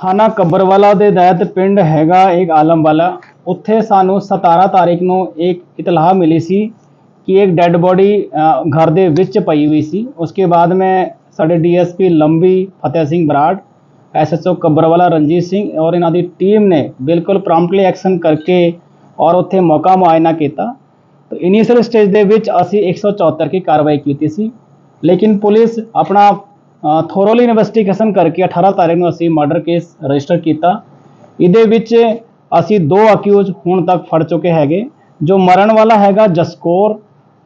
ਥਾਣਾ ਕੱਬਰਵਾਲਾ ਦੇ ਦੈਤ ਪਿੰਡ ਹੈਗਾ ਇੱਕ ਆਲਮਵਾਲਾ ਉੱਥੇ ਸਾਨੂੰ 17 ਤਾਰੀਖ ਨੂੰ ਇੱਕ ਇਤਲਾਹ ਮਿਲੀ ਸੀ ਕਿ ਇੱਕ ਡੈੱਡ ਬੋਡੀ ਘਰ ਦੇ ਵਿੱਚ ਪਈ ਹੋਈ ਸੀ ਉਸਕੇ ਬਾਅਦ ਮੈਂ ਸਾਡੇ ਡੀਐਸਪੀ ਲੰਬੀ ਫਤਿਹ ਸਿੰਘ ਬਰਾੜ ਐਸਐਚਓ ਕੱਬਰਵਾਲਾ ਰਣਜੀਤ ਸਿੰਘ ਔਰ ਇਹਨਾਂ ਦੀ ਟੀਮ ਨੇ ਬਿਲਕੁਲ ਪ੍ਰੋਮਪਟਲੀ ਐਕਸ਼ਨ ਕਰਕੇ ਔਰ ਉੱਥੇ ਮੌਕਾ ਮੁਆਇਨਾ ਕੀਤਾ ਤਾਂ ਇਨੀਸ਼ੀਅਲ ਸਟੇਜ ਦੇ ਵਿੱਚ ਅਸੀਂ 174 ਕੀ ਕਾਰਵਾਈ ਕੀਤੀ ਸੀ ਲੇਕਿਨ ਪੁਲਿਸ ਆਪਣਾ ਥੋਰੋਲੀ ਇਨਵੈਸਟੀਗੇਸ਼ਨ ਕਰਕੇ 18 ਤਾਰੀਖ ਨੂੰ ਅਸੀਂ ਮਰਡਰ ਕੇਸ ਰਜਿਸਟਰ ਕੀਤਾ ਇਹਦੇ ਵਿੱਚ ਅਸੀਂ ਦੋ ਅਕਿਊਜ਼ ਹੁਣ ਤੱਕ ਫੜ ਚੁੱਕੇ ਹੈਗੇ ਜੋ ਮਰਨ ਵਾਲਾ ਹੈਗਾ ਜਸਕੌਰ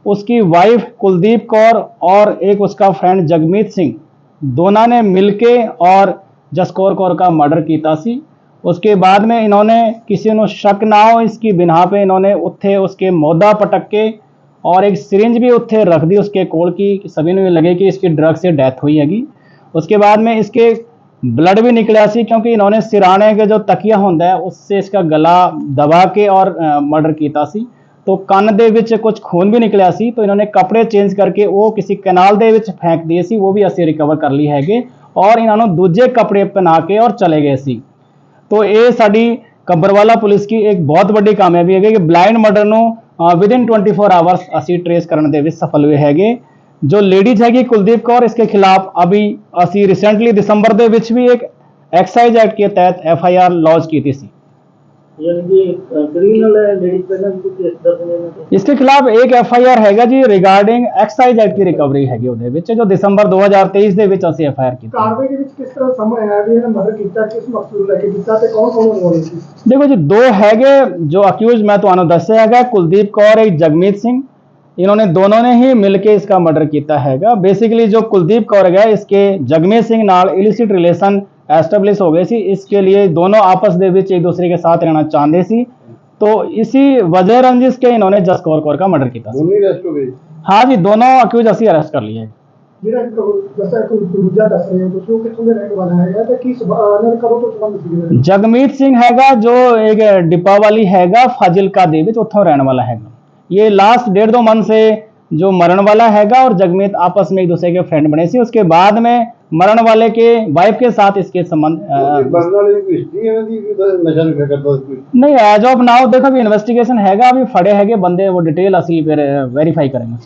उसकी वाइफ कुलदीप कौर और एक उसका फ्रेंड जगमीत सिंह दोनों ने मिलके और जसकौर कौर का मर्डर ਕੀਤਾ ਸੀ उसके बाद में इन्होंने किसी ਨੂੰ शक ना हो इसकी बिना पे इन्होंने ਉੱਥੇ उसके मौदा पटक के और एक सिरिंज भी ਉੱਥੇ रख दी उसके कोल की कि सभी ने लगे कि इसकी ड्रग से डेथ हुई हैगी उसके बाद में इसके ब्लड भी निकला सी क्योंकि इन्होंने सिराने के जो तकिया ਹੁੰਦਾ है उससे इसका गला दबा के और मर्डर ਕੀਤਾ ਸੀ ਤੋ ਕੰਨ ਦੇ ਵਿੱਚ ਕੁਝ ਖੂਨ ਵੀ ਨਿਕਲਿਆ ਸੀ ਤੋ ਇਹਨਾਂ ਨੇ ਕੱਪੜੇ ਚੇਂਜ ਕਰਕੇ ਉਹ ਕਿਸੇ ਕਨਾਲ ਦੇ ਵਿੱਚ ਫੈਂਕ ਦਿਏ ਸੀ ਉਹ ਵੀ ਅਸੀਂ ਰਿਕਵਰ ਕਰ ਲਈ ਹੈਗੇ ਔਰ ਇਹਨਾਂ ਨੂੰ ਦੂਜੇ ਕੱਪੜੇ ਪਹਿਨਾ ਕੇ ਔਰ ਚਲੇ ਗਏ ਸੀ ਤੋ ਇਹ ਸਾਡੀ ਕੱਬਰਵਾਲਾ ਪੁਲਿਸ ਕੀ ਇੱਕ ਬਹੁਤ ਵੱਡੀ ਕਾਮਯਾਬੀ ਹੈਗੀ ਕਿ ਬਲਾਈਂਡ ਮਰਡਰ ਨੂੰ within twenty four hours असी ट्रेस कर सफल हुए है जो लेडीज़ हैगी, कुलदीप कौर, इसके खिलाफ अभी असी रिसेंटली दिसंबर के भी एक एक्साइज एक्ट के तहत एफ़ आई आर लॉन्च की थी यानी कि क्रिमिनल है लेडीज पहले भी कुछ केस दर्ज होने में इसके खिलाफ एक ਐਫ ਆਈ ਆਰ ਹੈਗਾ ਜੀ ਰਿਗਾਰਡਿੰਗ ਐਕਸਾਈਜ਼ ਐਕਟ ਦੀ ਰਿਕਵਰੀ ਹੈਗੀ ਉਹਦੇ ਵਿੱਚ ਜੋ ਦਸੰਬਰ 2023 ਦੇ ਵਿੱਚ ਅਸੀਂ ਐਫ ਆਈ ਆਰ ਕੀਤੀ ਕਾਰਵਾਈ ਦੇ ਵਿੱਚ ਕਿਸ ਤਰ੍ਹਾਂ ਸਮਝ ਆਇਆ ਵੀ ਇਹਨੇ ਮਰਡਰ ਕੀਤਾ ਕਿਸ ਮਕਸਦ ਨੂੰ ਲੈ ਕੇ ਕੀਤਾ ਤੇ ਕੌਣ ਕੌਣ ਇਨਵੋਲਵ ਸੀ ਦੇਖੋ ਜੀ ਦੋ ਹੈਗੇ ਜੋ ਅਕਿਊਜ਼ ਮੈਂ ਤੁਹਾਨੂੰ ਦੱਸਿਆ ਹੈਗਾ ਕੁਲਦੀਪ ਕੌਰ ਇੱਕ ਜਗਮੀਤ ਸਿੰਘ इन्होंने दोनों ने ही मिलके इसका मर्डर किया हैगा बेसिकली जो कुलदीप कौर है इसके जगमीत सिंह नाल इलिसिट रिलेशन establish हो गई थी इसके लिए दोनों आपस के बीच एक दूसरे के साथ रहना चाहते सी। तो इसी वजह रंजिश के इन्होंने जसकौर कौर का मर्डर किया हाँ जी दोनों अक्यूज असी अरेस्ट कर लिए। जगमीत सिंह हैगा जो एक डिपावाली हैगा फाजिल का देवी उतो रहने वाला हैगा। ये लास्ट डेढ़ दो मंथ से जो मरण वाला हैगा और जगमीत आपस में एक दूसरे के फ्रेंड बने से। उसके बाद में मरण वाले के वाइफ के साथ इसके संबंध नहीं एज ऑफ़ नाउ देखो अभी इन्वेस्टिगेशन हैगा अभी फड़े हैगे बंदे वो डिटेल असली वेरीफाई करेंगे।